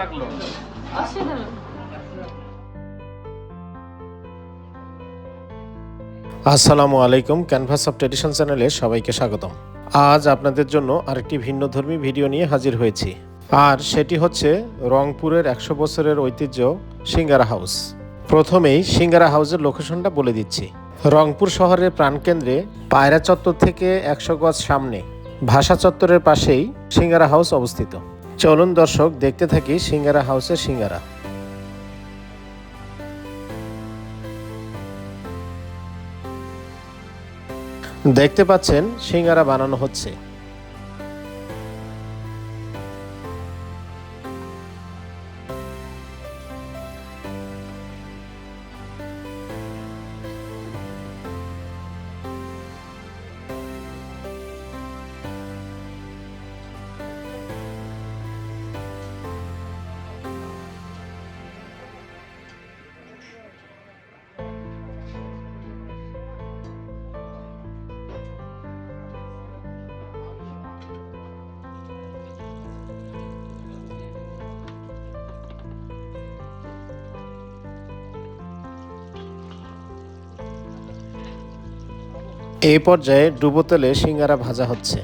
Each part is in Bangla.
লাগল? অসাধারণ আসসালামু আলাইকুম ক্যানভাস অফ ট্রেডিশন চ্যানেলে সবাইকে স্বাগতম। আজ আপনাদের জন্য আরেকটি ভিন্নধর্মী ভিডিও নিয়ে হাজির হয়েছি। আর সেটি হচ্ছে রংপুরের একশো বছরের ঐতিহ্য সিঙ্গারা হাউস। প্রথমেই সিঙ্গারা হাউসের লোকেশনটা বলে দিচ্ছি। রংপুর শহরের প্রাণকেন্দ্রে পায়রা চত্বর থেকে একশো গজ সামনে ভাষা চত্বরের পাশেই সিঙ্গারা হাউস অবস্থিত। চলুন দর্শক দেখতে থাকি সিঙ্গারা হাউসের সিঙ্গারা। দেখতে পাচ্ছেন সিঙ্গারা বানানো হচ্ছে। এই পর্যায়ে ডুবো তেলে সিঙ্গারা ভাজা হচ্ছে।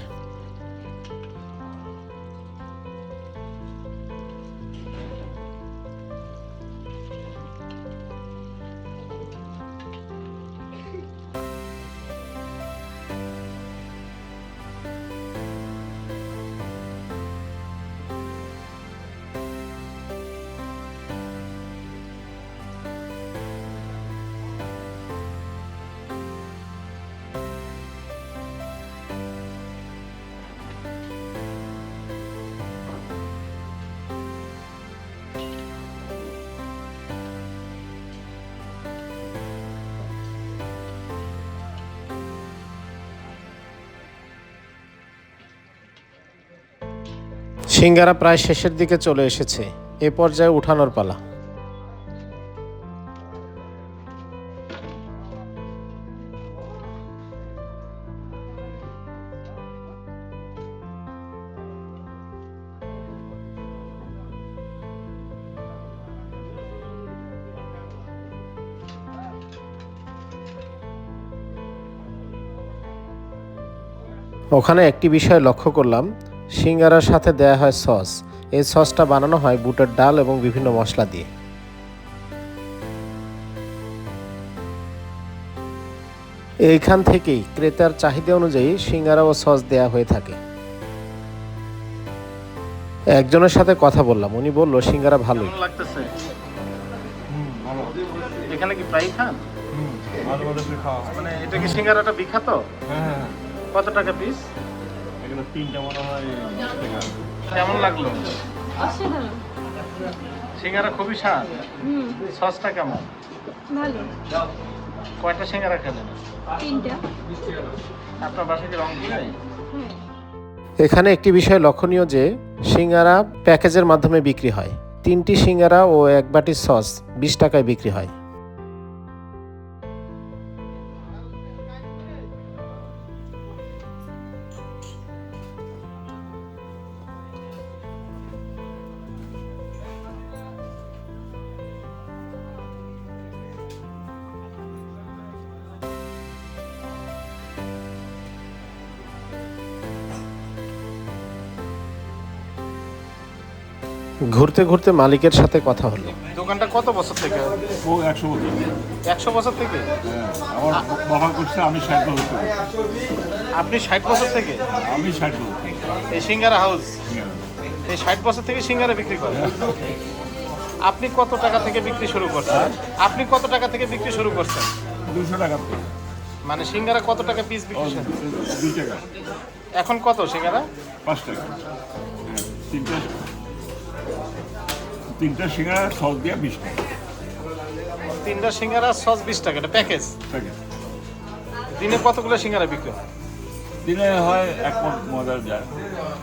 সিঙ্গারা প্রায় শেষের দিকে চলে এসেছে। এ পর্যায়ে উঠানোর পালা। ওখানে একটি বিষয় লক্ষ্য করলাম। সিঙ্গারার সাথে দেয়া হয় সস। এই সসটা বানানো হয় বুটের ডাল এবং বিভিন্ন মশলা দিয়ে। এইখান থেকেই ক্রেতার চাহিদা অনুযায়ী সিঙ্গারা ও সস দেয়া হয়ে থাকে। একজনের সাথে কথা বললাম উনি বলল সিঙ্গারা ভালোই। লাগতেছে? এখানে কি প্রায় খান? ভালো। মানে এটা কি সিঙ্গারাটা বিখ্যাত? হ্যাঁ হ্যাঁ। কত টাকা পিস তিনটা মনে হয় কেমন লাগল? সিঙ্গারা খুবই স্বাদ। সসটা কেমন? ভালো। কয়টা সিঙ্গারা খেলেন? তিনটা। আপনার বাসায় কি রং হ্যাঁ। এখানে একটি বিষয় লক্ষণীয় যে সিঙ্গারা প্যাকেজের মাধ্যমে বিক্রি হয়। তিনটি সিঙ্গারা ও এক বাটি সস বিশ টাকায় বিক্রি হয়। ঘুরতে ঘুরতে মালিকের সাথে কথা হলো। দোকানটা কত বছর থেকে? ও একশো বছর। একশো বছর থেকে? হ্যাঁ আমার বাবা করছে আমি ষাট বছর থেকে। আপনি ষাট বছর থেকে? আমি ষাট বছর থেকে। এই সিঙ্গারা হাউস? হ্যাঁ। এই ষাট বছর থেকে সিঙ্গারা বিক্রি করেন? আপনি কত টাকা থেকে বিক্রি শুরু করছেন? আপনি কত টাকা থেকে বিক্রি শুরু করছেন? দুশো টাকা তো মানে সিঙ্গারা কত টাকা পিস বিক্রি করেন? দুই টাকা। এখন কত সিঙ্গারা? পাঁচ টাকা। হ্যাঁ, তিনটা। তিনটা সিঙ্গারা সস দিয়ে বিশ টাকা। তিনটা সিঙ্গারা সস বিশ টাকা এটা প্যাকেজ প্যাকেট দিনে কতগুলো সিঙ্গারা বিক্রি হয়? দিনে হয় এক মন মজার যায়।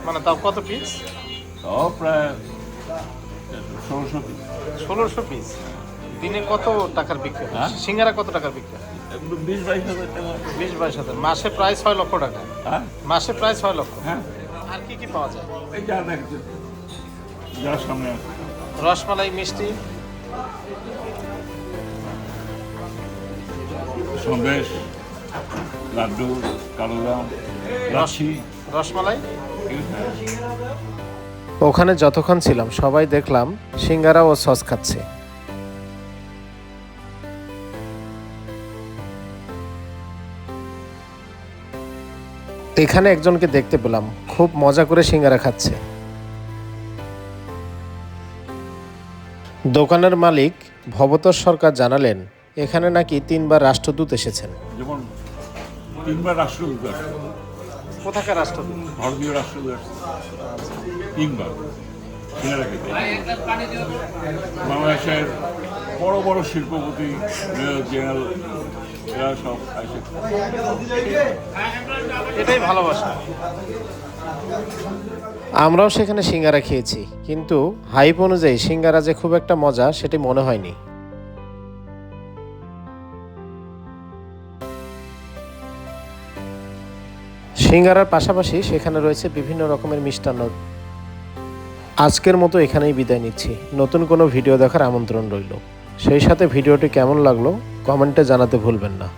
মানে তাও কত পিস তাও প্রায় ষোলোশো পিস ষোলোশো পিস দিনে কত টাকার বিক্রি হয়? হ্যাঁ? সিঙ্গারা কত টাকার বিক্রি হয়? বিশ বাইশ হাজার টাকা। বিশ বাইশ হাজার। মাসে প্রায় ছয় লক্ষ টাকা। হ্যাঁ? মাসে প্রায় ছয় লক্ষ হ্যাঁ। আর কি কি পাওয়া যায়? এই যা যার সামনে আছে। রসমালাই মিষ্টি। সন্দেশ লাড্ডু কালোদাম লাচ্ছি। রসমালাই? ওখানে যতক্ষণ ছিলাম সবাই দেখলাম সিঙ্গারা ও সস খাচ্ছে। এখানে একজনকে দেখতে পেলাম খুব মজা করে সিঙ্গারা খাচ্ছে। দোকানের মালিক ভবতর সরকার জানালেন এখানে নাকি তিনবার রাষ্ট্রদূত এসেছেন। যেমন তিনবার রাষ্ট্রদূত কোথাকার রাষ্ট্রদূত? ভারতীয় রাষ্ট্রদূত তিনবার। বাংলাদেশের বড় বড় শিল্পপতি মেয়র জেনারেল এরা সব আসে। এটাই ভালোবাসা। আমরাও সেখানে সিঙ্গারা খেয়েছি, কিন্তু হাইপ অনুযায়ী সিঙ্গারা যে খুব একটা মজা সেটি মনে হয়নি। সিঙ্গারার পাশাপাশি সেখানে রয়েছে বিভিন্ন রকমের মিষ্টান্ন। আজকের মতো এখানেই বিদায় নিচ্ছি। নতুন কোনো ভিডিও দেখার আমন্ত্রণ রইল। সেই সাথে ভিডিওটি কেমন লাগল কমেন্টে জানাতে ভুলবেন না।